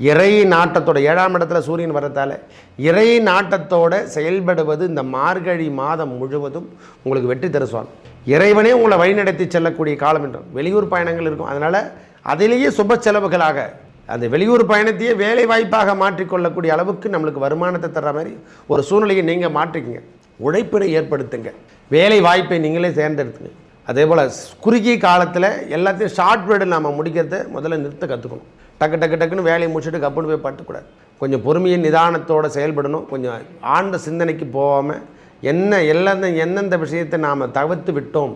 இறை நாட்டத்தோட ஏழாம் இடத்துல சூரியன் வரத்தால் இறை நாட்டத்தோட செயல்படுவது இந்த மார்கழி மாதம் முழுவதும் உங்களுக்கு வெற்றி தர இறைவனே உங்களை வழிநடத்தி செல்லக்கூடிய காலம் என்றும் வெளியூர் பயணங்கள் இருக்கும். அதனால் அதிலேயே சுப செலவுகளாக அந்த வெளியூர் பயணத்தையே வேலை வாய்ப்பாக மாற்றிக்கொள்ளக்கூடிய அளவுக்கு நம்மளுக்கு வருமானத்தை தர்ற மாதிரி ஒரு சூழ்நிலையை நீங்கள் மாற்றிக்கங்க. உழைப்பினை ஏற்படுத்துங்க. வேலை வாய்ப்பை நீங்களே தேர்ந்தெடுத்துங்க. அதே போல் குறுகிய காலத்தில் எல்லாத்தையும் ஷார்ட் பீரியடில் நாம் முடிக்கிறத முதல்ல நிறுத்த கற்றுக்கணும் டக்கு டக்கு டக்குன்னு வேலையை முடிச்சுட்டு கப்புன்னு போய் பட்டுக்கூடாது கொஞ்சம் பொறுமையை நிதானத்தோடு செயல்படணும். கொஞ்சம் ஆழ்ந்த சிந்தனைக்கு போகாமல் என்ன எல்லாம் எந்தெந்த விஷயத்தை நாம் தவிர்த்து விட்டோம்?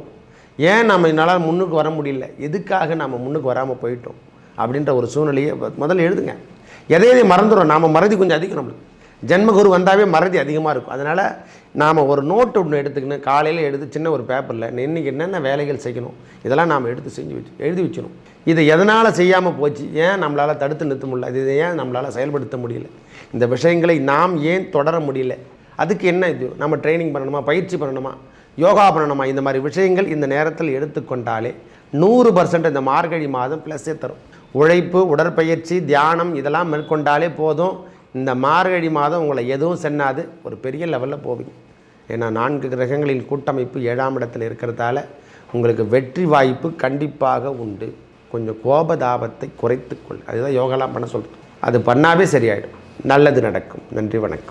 ஏன் நம்ம என்னால் முன்னுக்கு வர முடியல? எதுக்காக நாம் முன்னுக்கு வராமல் போயிட்டோம்? அப்படின்ற ஒரு சூழ்நிலையை முதல்ல எழுதுங்க. எதை எதை மறந்துடும் நாம் மறதி கொஞ்சம் அதிகம் நம்மளுக்கு. ஜென்மகுரு வந்தாவே மறதி அதிகமாக இருக்கும். அதனால் நாம் ஒரு நோட்டு ஒன்று எடுத்துக்கணும் காலையில் எடுத்து சின்ன ஒரு பேப்பரில் இன்றைக்கி என்னென்ன வேலைகள் செய்யணும்? இதெல்லாம் நாம் எடுத்து செஞ்சு வச்சு எழுதி வச்சிடணும். இது எதனால் செய்யாமல் போச்சு? ஏன் நம்மளால் தடுத்து நிறுத்த முடியல? இது ஏன் நம்மளால் செயல்படுத்த முடியல? இந்த விஷயங்களை நாம் ஏன் தொடர முடியல? அதுக்கு என்ன இது? நம்ம ட்ரைனிங் பண்ணணுமா? பயிற்சி பண்ணணுமா? யோகா பண்ணணுமா? இந்த மாதிரி விஷயங்கள் இந்த நேரத்தில் எடுத்துக்கொண்டாலே நூறு பர்சன்ட் இந்த மார்கழி மாதம் ப்ளஸ்ஸே தரும். உழைப்பு உடற்பயிற்சி தியானம் இதெல்லாம் மேற்கொண்டாலே போதும். இந்த மார்கழி மாதம் உங்களை எதுவும் சென்னாது. ஒரு பெரிய லெவலில் போவீங்க. ஏன்னா நான்கு கிரகங்களின் கூட்டமைப்பு ஏழாம் இடத்தில் இருக்கிறதால உங்களுக்கு வெற்றி வாய்ப்பு கண்டிப்பாக உண்டு. கொஞ்சம் கோபதாபத்தை குறைத்துக்கொள். அதுதான் யோகாலாம் பண்ண சொல்கிறது அது பண்ணாவே சரியாயிடும். நல்லது நடக்கும். நன்றி வணக்கம்.